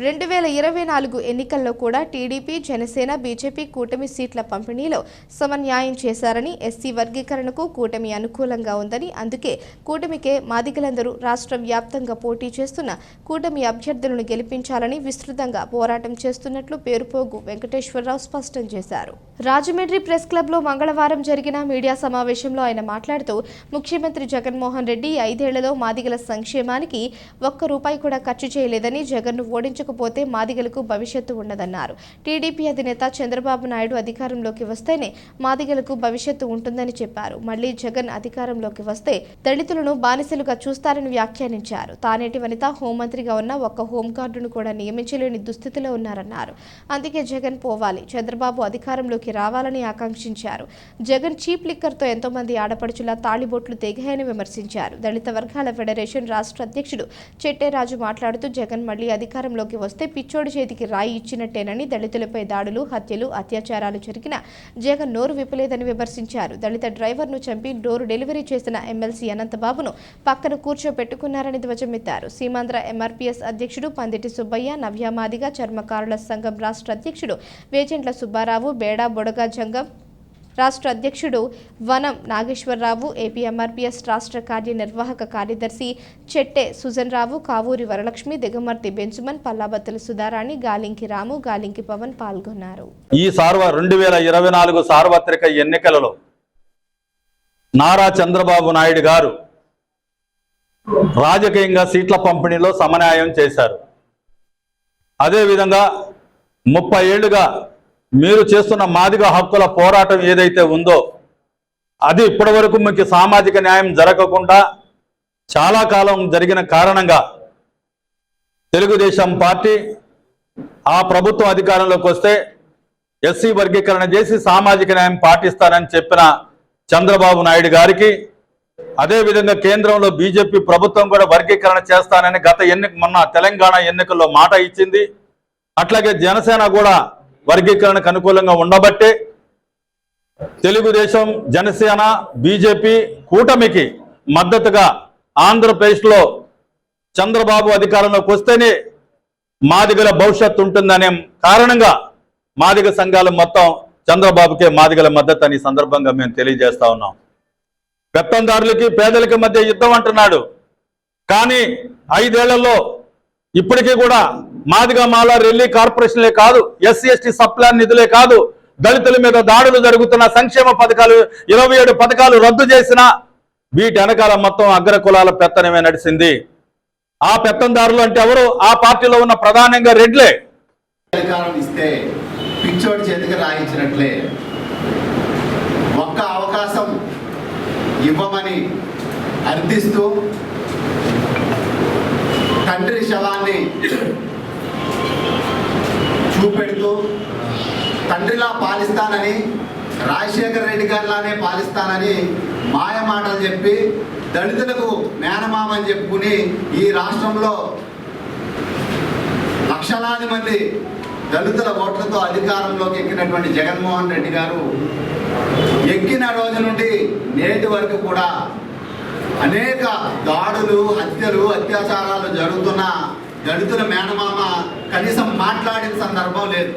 రెండు వేల ఇరవై నాలుగు ఎన్నికల్లో కూడా టీడీపీ జనసేన బీజేపీ కూటమి సీట్ల పంపిణీలో సమన్యాయం చేశారని ఎస్సీ వర్గీకరణకు కూటమి అనుకూలంగా ఉందని అందుకే కూటమికే మాదిగలందరూ రాష్ట్ర వ్యాప్తంగా పోటీ చేస్తున్న కూటమి అభ్యర్థులను గెలిపించాలని విస్తృతంగా పోరాటం చేస్తున్నట్లు పేరుపోగు వెంకటేశ్వరరావు స్పష్టం చేశారు. రాజమండ్రి ప్రెస్ క్లబ్లో మంగళవారం జరిగిన మీడియా సమావేశంలో ఆయన మాట్లాడుతూ ముఖ్యమంత్రి జగన్మోహన్ రెడ్డి ఐదేళ్ళలో మాదిగల సంక్షేమానికి ఒక్క రూపాయి కూడా ఖర్చు చేయలేదని జగన్ను పోతే మాదిగలకు భవిష్యత్తు ఉండదన్నారు. టీడీపీ అధినేత చంద్రబాబు నాయుడు అధికారంలోకి వస్తేనే మాదిగలకు భవిష్యత్తు ఉంటుందని చెప్పారు. మళ్ళీ జగన్ అధికారంలోకి వస్తే దళితులను బానిసలుగా చూస్తారని వ్యాఖ్యానించారు. తానేటి వనిత హోంమంత్రిగా ఉన్న ఒక్క హోంగార్డును కూడా నియమించలేని దుస్థితిలో ఉన్నారన్నారు. అందుకే జగన్ పోవాలి చంద్రబాబు అధికారంలోకి రావాలని ఆకాంక్షించారు. జగన్ చీప్ లిక్కర్తో ఎంతో మంది ఆడపడుచుల తాళిబొట్లు తెగాయని విమర్శించారు. దళిత వర్గాల ఫెడరేషన్ రాష్ట్ర అధ్యక్షుడు చెట్టేరాజు మాట్లాడుతూ జగన్ మళ్ళీ అధికారంలోకి వస్తే పిచ్చోడి చేతికి రాయి ఇచ్చినట్టేనని దళితులపై దాడులు హత్యలు అత్యాచారాలు జరిగిన జగన్ నోరు విప్పలేదని విమర్శించారు. దళిత డ్రైవర్ను చంపి డోరు డెలివరీ చేసిన ఎమ్మెల్సీ అనంతబాబును పక్కన కూర్చోపెట్టుకున్నారని ధ్వజమెత్తారు. సీమాంధ్ర ఎంఆర్పీఎస్ అధ్యక్షుడు పందిటి సుబ్బయ్య నవ్యామాదిగా చర్మకారుల సంఘం రాష్ట్ర అధ్యక్షుడు వేజెంట్ల సుబ్బారావు బేడా బొడగా జంగం రాష్ట్ర అధ్యక్షుడు వనం నాగేశ్వరరావు ఏపీఎంఆర్పీఎస్ రాష్ట్ర కార్యనిర్వాహక కార్యదర్శి చెట్టె సుజన్ రావు కావూరి వరలక్ష్మి దిగమర్తి బెంచుమన్ పల్లాబత్తుల సుధారాణి గాలింకి రాము గాలింకి పవన్ పాల్గొన్నారు. ఈ సార్వ రెండు వేల ఇరవై నాలుగు సార్వత్రిక ఎన్నికలలో నారా చంద్రబాబు నాయుడు గారు రాజకీయంగా సీట్ల పంపిణీలో సమన్యాయం చేశారు. అదేవిధంగా ముప్పై ఏళ్ళుగా మీరు చేస్తున్న మాదిగ హక్కుల పోరాటం ఏదైతే ఉందో అది ఇప్పటి వరకు మీకు సామాజిక న్యాయం జరగకుండా చాలా కాలం జరిగిన కారణంగా తెలుగుదేశం పార్టీ ఆ ప్రభుత్వం అధికారంలోకి వస్తే ఎస్సీ వర్గీకరణ చేసి సామాజిక న్యాయం పాటిస్తానని చెప్పిన చంద్రబాబు నాయుడు గారికి అదేవిధంగా కేంద్రంలో బీజేపీ ప్రభుత్వం కూడా వర్గీకరణ చేస్తానని గత ఎన్నిక మొన్న తెలంగాణ ఎన్నికల్లో మాట ఇచ్చింది. అట్లాగే జనసేన కూడా వర్గీకరణకు అనుకూలంగా ఉండబట్టే తెలుగుదేశం జనసేన బీజేపీ కూటమికి మద్దతుగా ఆంధ్రప్రదేశ్లో చంద్రబాబు అధికారంలోకి వస్తేనే మాదిగల భవిష్యత్తు ఉంటుందనే కారణంగా మాదిగ సంఘాలు మొత్తం చంద్రబాబుకే మాదిగల మద్దతు అని సందర్భంగా మేము తెలియజేస్తా ఉన్నాం. పెత్తందారులకి పేదలకి మధ్య యుద్ధం అంటున్నాడు. కానీ ఐదేళ్ళలో ఇప్పటికీ కూడా మాదిగా మాల రెల్లి కార్పొరేషన్లే కాదు ఎస్సీ ఎస్టీ సప్లాన్ నిధులే కాదు. దళితుల మీద దాడులు జరుగుతున్న సంక్షేమ పథకాలు ఇరవై ఏడు పథకాలు రద్దు చేసిన వీటి వెనకాల మొత్తం అగ్ర కులాల పెత్తనమే నడిచింది ఆ పెత్తందారులు అంటే ఎవరు? ఆ పార్టీలో ఉన్న ప్రధానంగా రెడ్లే. ఇస్తే పిచ్చోడి చేతికి రాయించినట్లే. ఒక్క అవకాశం ఇవ్వమని అర్థిస్తూ తండ్రిలా పాలిస్తానని రాజశేఖర రెడ్డి గారిలానే పాలిస్తానని మాయ మాటలు చెప్పి దళితులకు మేనమామని చెప్పుకుని ఈ రాష్ట్రంలో లక్షలాది మంది దళితుల ఓట్లతో అధికారంలోకి ఎక్కినటువంటి జగన్మోహన్ రెడ్డి గారు ఎక్కిన రోజు నుండి నేటి వరకు కూడా అనేక దాడులు హత్యలు అత్యాచారాలు జరుగుతున్న దళితుల మేనమామ కనీసం మాట్లాడిన సందర్భం లేదు.